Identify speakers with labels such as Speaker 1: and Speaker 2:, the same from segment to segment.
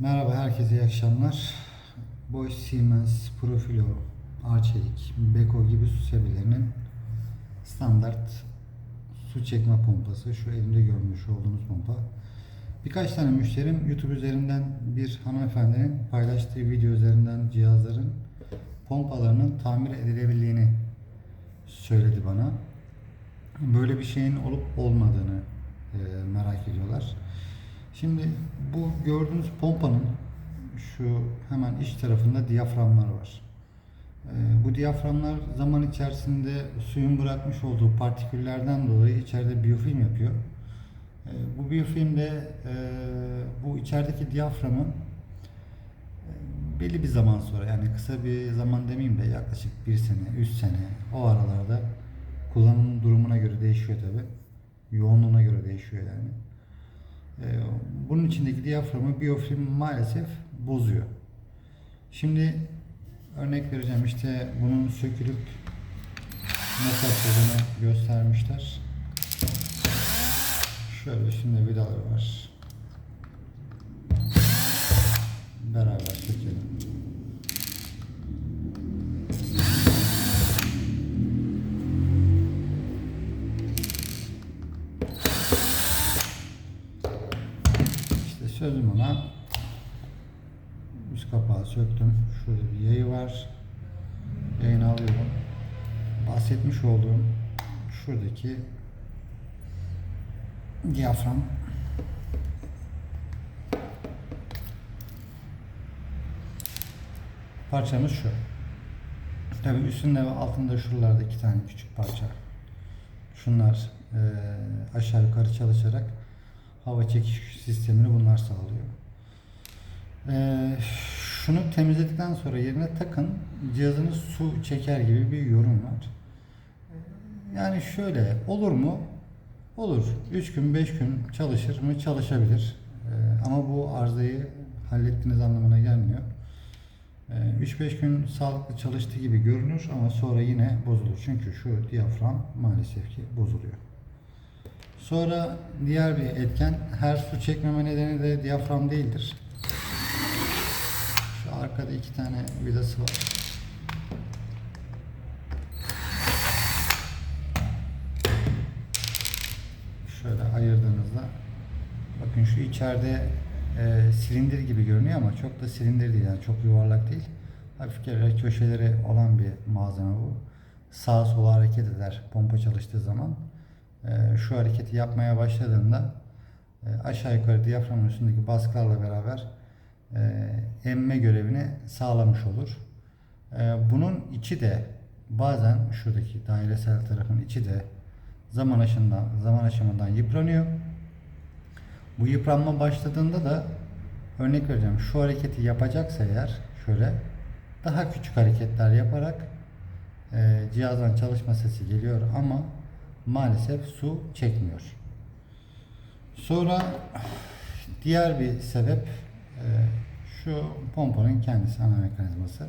Speaker 1: Merhaba herkese iyi akşamlar. Bosch Siemens Profilo, Arçelik, Beko gibi su seviyelerinin standart su çekme pompası. Şu elimde görmüş olduğunuz pompa. Birkaç tane müşterim YouTube üzerinden bir hanımefendinin paylaştığı video üzerinden cihazların pompalarının tamir edilebildiğini söyledi bana. Böyle bir şeyin olup olmadığını e, merak ediyorlar. Şimdi bu gördüğünüz pompanın şu hemen iç tarafında diyaframlar var. Ee, bu diyaframlar zaman içerisinde suyun bırakmış olduğu partiküllerden dolayı içeride biyofilm yapıyor. Ee, bu biyofilm de e, bu içerideki diyaframın e, belli bir zaman sonra yani kısa bir zaman demeyeyim de yaklaşık bir sene, üç sene o aralarda kullanım durumuna göre değişiyor tabi. Yoğunluğuna göre değişiyor yani. Ee, bunun içindeki diyaframı biyofilm maalesef bozuyor. Şimdi örnek vereceğim işte bunun sökülüp nasıl açıldığını göstermişler. Şöyle üstünde vidaları var. Beraber sökelim. İşte sözüm ona üst kapağı söktüm. Şurada bir yayı var. Yayını alıyorum. Bahsetmiş olduğum şuradaki diyafram parçamız şu. Tabii üstünde ve altında şuralarda iki tane küçük parça. Şunlar eee, aşağı yukarı çalışarak hava çekiş sistemini bunlar sağlıyor. Eee, şunu temizledikten sonra yerine takın cihazınız su çeker gibi bir yorum var. Yani şöyle olur mu? Olur. 3 gün 5 gün çalışır mı? Çalışabilir. Eee, ama bu arızayı hallettiğiniz anlamına gelmiyor. 3-5 gün sağlıklı çalıştığı gibi görünür ama sonra yine bozulur. Çünkü şu diyafram maalesef ki bozuluyor. Sonra diğer bir etken her su çekmeme nedeni de diyafram değildir. Şu arkada iki tane vidası var. Şöyle ayırdığınızda bakın şu içeride e, silindir gibi görünüyor ama çok da silindir değil yani çok yuvarlak değil. Hafif kere köşeleri olan bir malzeme bu. Sağa sola hareket eder pompa çalıştığı zaman. E, şu hareketi yapmaya başladığında e, aşağı yukarı diyaframın üstündeki baskılarla beraber e, emme görevini sağlamış olur. E, bunun içi de bazen şuradaki dairesel tarafın içi de zaman aşımından, zaman aşımından yıpranıyor. Bu yıpranma başladığında da örnek vereceğim şu hareketi yapacaksa eğer şöyle daha küçük hareketler yaparak e, cihazdan çalışma sesi geliyor ama maalesef su çekmiyor. Sonra diğer bir sebep e, şu pompanın kendisi ana mekanizması.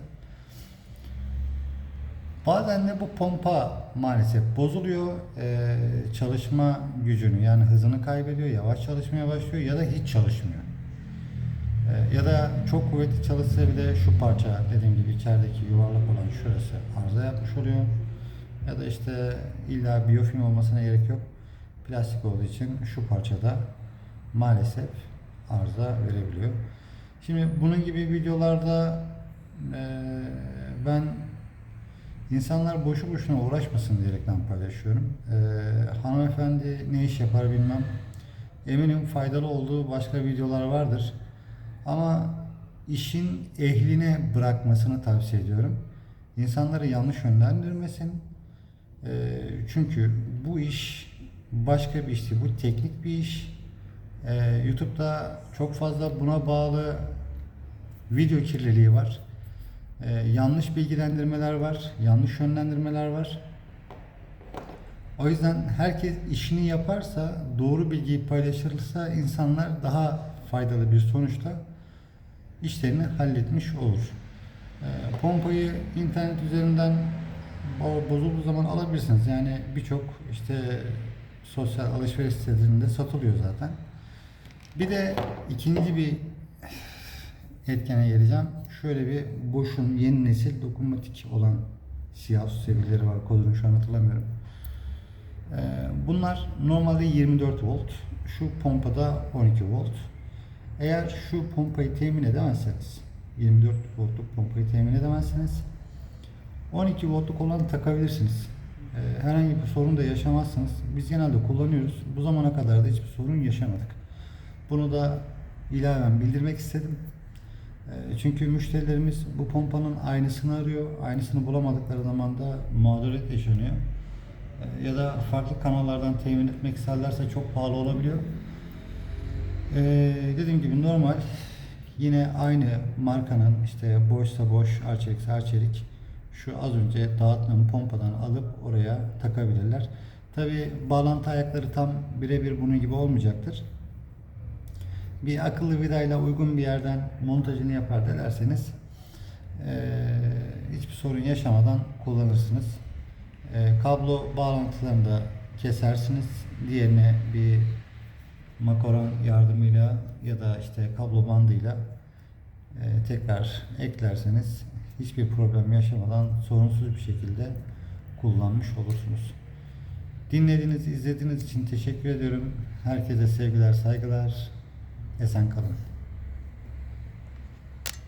Speaker 1: Bazen de bu pompa maalesef bozuluyor. Ee, çalışma gücünü yani hızını kaybediyor. Yavaş çalışmaya başlıyor ya da hiç çalışmıyor. Ee, ya da çok kuvvetli çalışsa bile şu parça dediğim gibi içerideki yuvarlak olan şurası arıza yapmış oluyor. Ya da işte illa biyofilm olmasına gerek yok. Plastik olduğu için şu parçada maalesef arıza verebiliyor. Şimdi bunun gibi videolarda e, ben İnsanlar boşu boşuna uğraşmasın diyerekten paylaşıyorum. Ee, hanımefendi ne iş yapar bilmem. Eminim faydalı olduğu başka videolar vardır. Ama işin ehline bırakmasını tavsiye ediyorum. İnsanları yanlış yönlendirmesin. Ee, çünkü bu iş başka bir işti. Bu teknik bir iş. Ee, YouTube'da çok fazla buna bağlı video kirliliği var. Ee, yanlış bilgilendirmeler var, yanlış yönlendirmeler var. O yüzden herkes işini yaparsa, doğru bilgiyi paylaşırsa insanlar daha faydalı bir sonuçta işlerini halletmiş olur. Ee, pompayı internet üzerinden bo- bozulduğu zaman alabilirsiniz. Yani birçok işte sosyal alışveriş sitelerinde satılıyor zaten. Bir de ikinci bir etkene geleceğim. Şöyle bir Bosch'un yeni nesil dokunmatik olan siyah su seviyeleri var. Kodunu şu an hatırlamıyorum. Ee, Bunlar normalde 24 volt. Şu pompada 12 volt. Eğer şu pompayı temin edemezseniz 24 voltluk pompayı temin edemezseniz 12 voltluk olanı takabilirsiniz. Ee, Herhangi bir sorun da yaşamazsınız. Biz genelde kullanıyoruz. Bu zamana kadar da hiçbir sorun yaşamadık. Bunu da ilaven bildirmek istedim. Ee, Çünkü müşterilerimiz bu pompanın aynısını arıyor. Aynısını bulamadıkları zaman da mağduriyet yaşanıyor. Ee, Ya da farklı kanallardan temin etmek isterlerse çok pahalı olabiliyor. Dediğim gibi normal yine aynı markanın işte boşsa boş, arçelikse arçelik şu az önce dağıttığım pompadan alıp oraya takabilirler. Tabi bağlantı ayakları tam birebir bunun gibi olmayacaktır. Bir akıllı vidayla uygun bir yerden montajını yapar dilerseniz eee, hiçbir sorun yaşamadan kullanırsınız. Kablo bağlantılarını da kesersiniz. Diğerine bir makaron yardımıyla ya da işte kablo bandıyla tekrar eklerseniz hiçbir problem yaşamadan sorunsuz bir şekilde kullanmış olursunuz. Dinlediğiniz, izlediğiniz için teşekkür ediyorum. Herkese sevgiler, saygılar. Esen kalın.